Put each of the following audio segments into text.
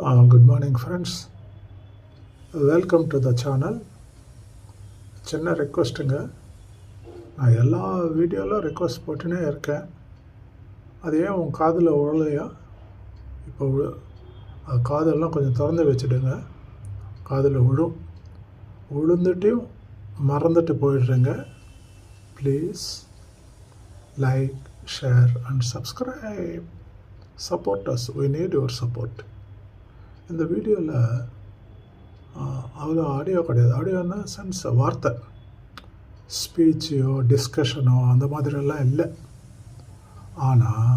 Uh, good morning, friends. Welcome to the channel சின்ன ரெக்வஸ்ட்டுங்க நான் எல்லா வீடியோவிலும் ரெக்வஸ்ட் போட்டுனே இருக்கேன் அது ஏன் உன் காதில் உழலையா இப்போ அது காதெல்லாம் கொஞ்சம் திறந்து வச்சுடுங்க காதில் விழும் உளுந்துட்டையும் மறந்துட்டு போயிடுறேங்க please like share and subscribe support us we need your support இந்த வீடியோவில் அவ்வளோ ஆடியோ கிடையாது. ஆடியோன்னா சென்ஸ் வார்த்தை. ஸ்பீச்சோ டிஸ்கஷனோ அந்த மாதிரியெல்லாம் இல்லை. ஆனால்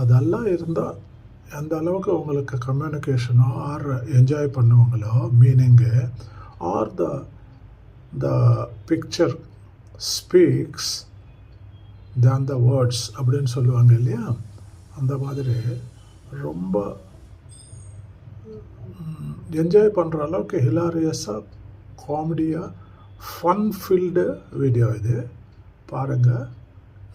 அதெல்லாம் இருந்தால் எந்த அளவுக்கு உங்களுக்கு கம்யூனிகேஷனோ ஆர் என்ஜாய் பண்ணுவாங்களோ meaning or the the picture speaks than the words அப்படின்னு சொல்லுவாங்க இல்லையா? அந்த மாதிரி ரொம்ப என்ஜாய் பண்ணுற அளவுக்கு ஹிலாரியஸாக காமெடியாக ஃபன் ஃபில்டு வீடியோ இது. பாருங்கள்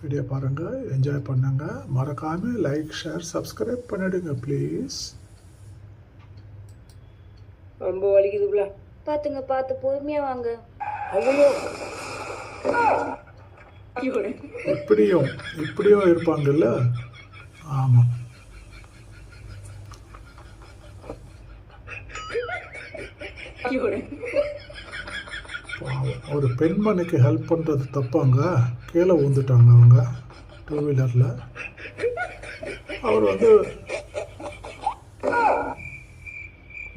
வீடியோ பாருங்கள் என்ஜாய் பண்ணுங்க. மறக்காமல் லைக் ஷேர் சப்ஸ்கிரைப் பண்ணிடுங்க ப்ளீஸ் ரொம்ப வலிக்குதுப்ல பாத்துங்க பார்த்து பொறுமையா வாங்க. ஐயோ. இப்படியும் இப்படியும் இருப்பாங்கல்ல? ஆமாம் ஒரு பெண்மணிக்கு ஹெல்ப் பண்ணுறது தப்பாங்க. கீழே விழுந்துட்டாங்க அவங்க டூ வீலரில் அவர் வந்து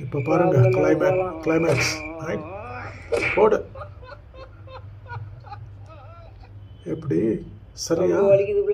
இப்போ பாருங்க கிளைமேக் கிளைமேக்ஸ் போடு. எப்படி? சரியா?